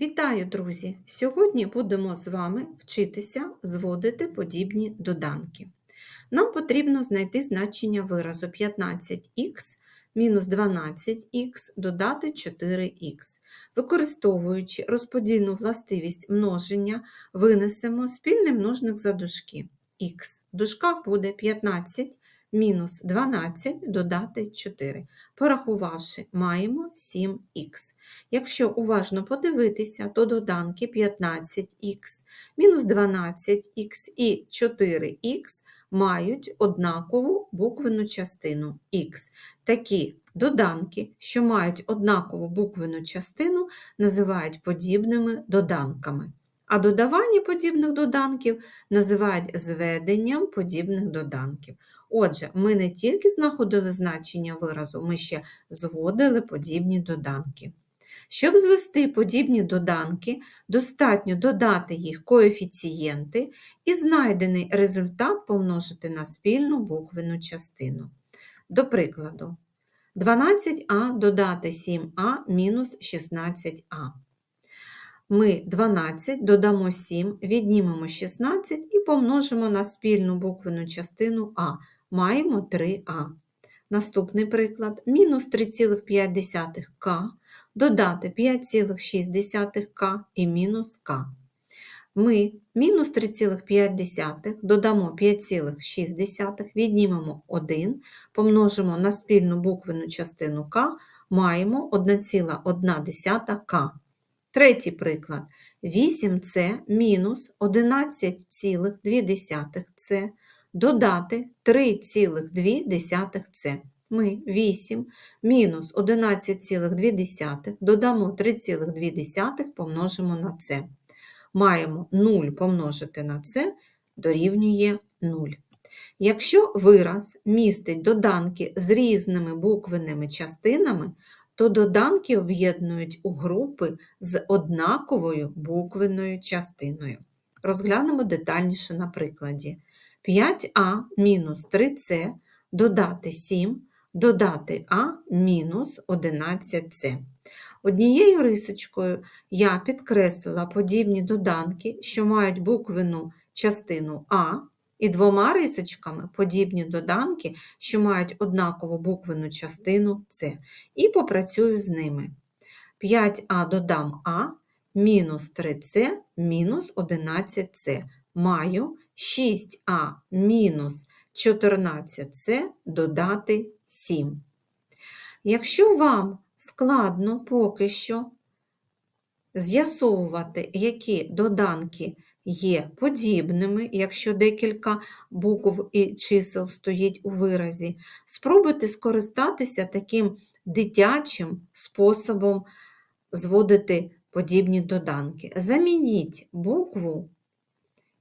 Вітаю, друзі! Сьогодні будемо з вами вчитися зводити подібні доданки. Нам потрібно знайти значення виразу 15х мінус 12х додати 4х. Використовуючи розподільну властивість множення, винесемо спільний множник за дужки. х. В дужках буде 15 мінус 12 додати 4. Порахувавши, маємо 7х. Якщо уважно подивитися, то доданки 15х, мінус 12х і 4х мають однакову буквену частину х. Такі доданки, що мають однакову буквену частину, називають подібними доданками. А додавання подібних доданків називають зведенням подібних доданків. Отже, ми не тільки знаходили значення виразу, ми ще зводили подібні доданки. Щоб звести подібні доданки, достатньо додати їх коефіцієнти і знайдений результат помножити на спільну буквену частину. До прикладу, 12а додати 7а мінус 16а. Ми 12 додамо 7, віднімемо 16 і помножимо на спільну буквену частину А. Маємо 3а. Наступний приклад мінус 3,5к додати 5,6к і мінус к. Ми мінус 3,5 додамо 5,6, віднімемо 1, помножимо на спільну буквену частину к, маємо 1,1к. Третій приклад. 8c мінус 11,2c додати 3,2c. Ми 8 мінус 11,2 додамо 3,2 помножимо на це. Маємо 0 помножити на це дорівнює 0. Якщо вираз містить доданки з різними буквенними частинами, то доданки об'єднують у групи з однаковою буквенною частиною. Розглянемо детальніше на прикладі. 5а мінус 3c додати 7, додати а мінус 11c. Однією рисочкою я підкреслила подібні доданки, що мають буквену частину А, і двома рисочками подібні доданки, що мають однакову буквену частину С, і попрацюю з ними. 5а додам А, мінус 3С мінус 11С. Маю 6а мінус 14С додати 7. Якщо вам складно поки що з'ясовувати, які доданки є подібними, якщо декілька букв і чисел стоїть у виразі, спробуйте скористатися таким дитячим способом зводити подібні доданки. Замініть букву,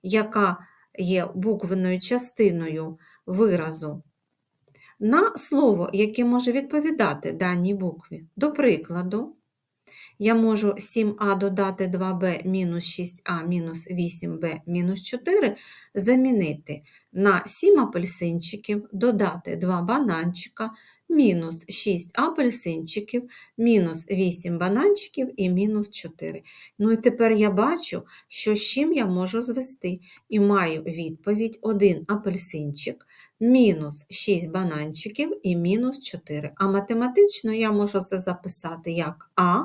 яка є буквеною частиною виразу, на слово, яке може відповідати даній букві. До прикладу, я можу 7а додати 2b мінус 6а мінус 8b мінус 4 замінити на 7 апельсинчиків, додати 2 бананчика, мінус 6 апельсинчиків, мінус 8 бананчиків і мінус 4. Ну і тепер я бачу, що з чим я можу звести. І маю відповідь 1 апельсинчик, мінус 6 бананчиків і мінус 4. А математично я можу це записати як А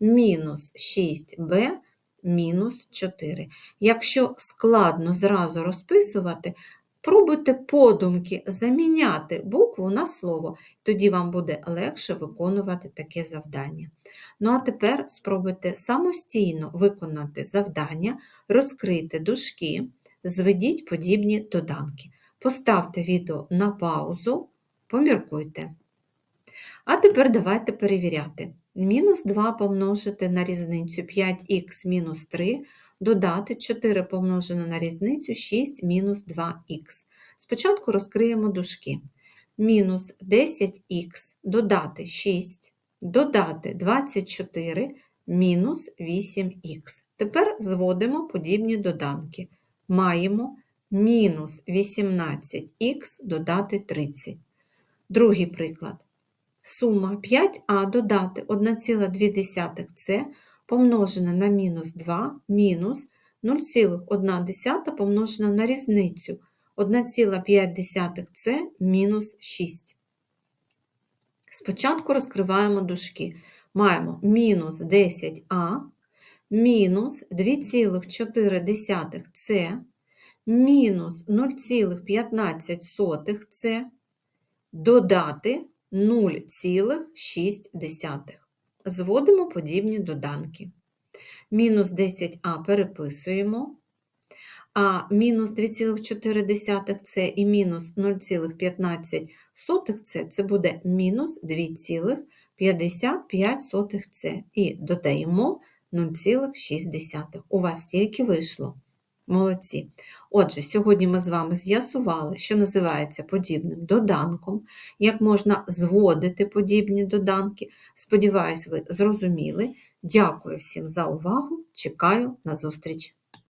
мінус 6b мінус 4. Якщо складно зразу розписувати, пробуйте подумки заміняти букву на слово, тоді вам буде легше виконувати таке завдання. Ну а тепер спробуйте самостійно виконати завдання, розкрийте дужки, зведіть подібні доданки. Поставте відео на паузу, поміркуйте. А тепер давайте перевіряти. Мінус 2 помножити на різницю 5х мінус 3, додати 4 помножене на різницю 6 мінус 2х. Спочатку розкриємо дужки. Мінус 10х додати 6, додати 24 мінус 8х. Тепер зводимо подібні доданки. Маємо мінус 18х додати 30. Другий приклад. Сума 5а додати 1,2 це помножене на мінус 2 мінус 0,1 помножене на різницю 1,5 це мінус 6. Спочатку розкриваємо дужки. Маємо мінус 10а, мінус 2,4 це, мінус 0,15 це, додати 0,6. Зводимо подібні доданки. Мінус 10а переписуємо, а мінус 2,4 це і мінус 0,15 це, буде мінус 2,55 це. І додаємо 0,6. У вас тільки вийшло. Молодці. Отже, сьогодні ми з вами з'ясували, що називається подібним доданком, як можна зводити подібні доданки. Сподіваюсь, ви зрозуміли. Дякую всім за увагу. Чекаю на зустріч!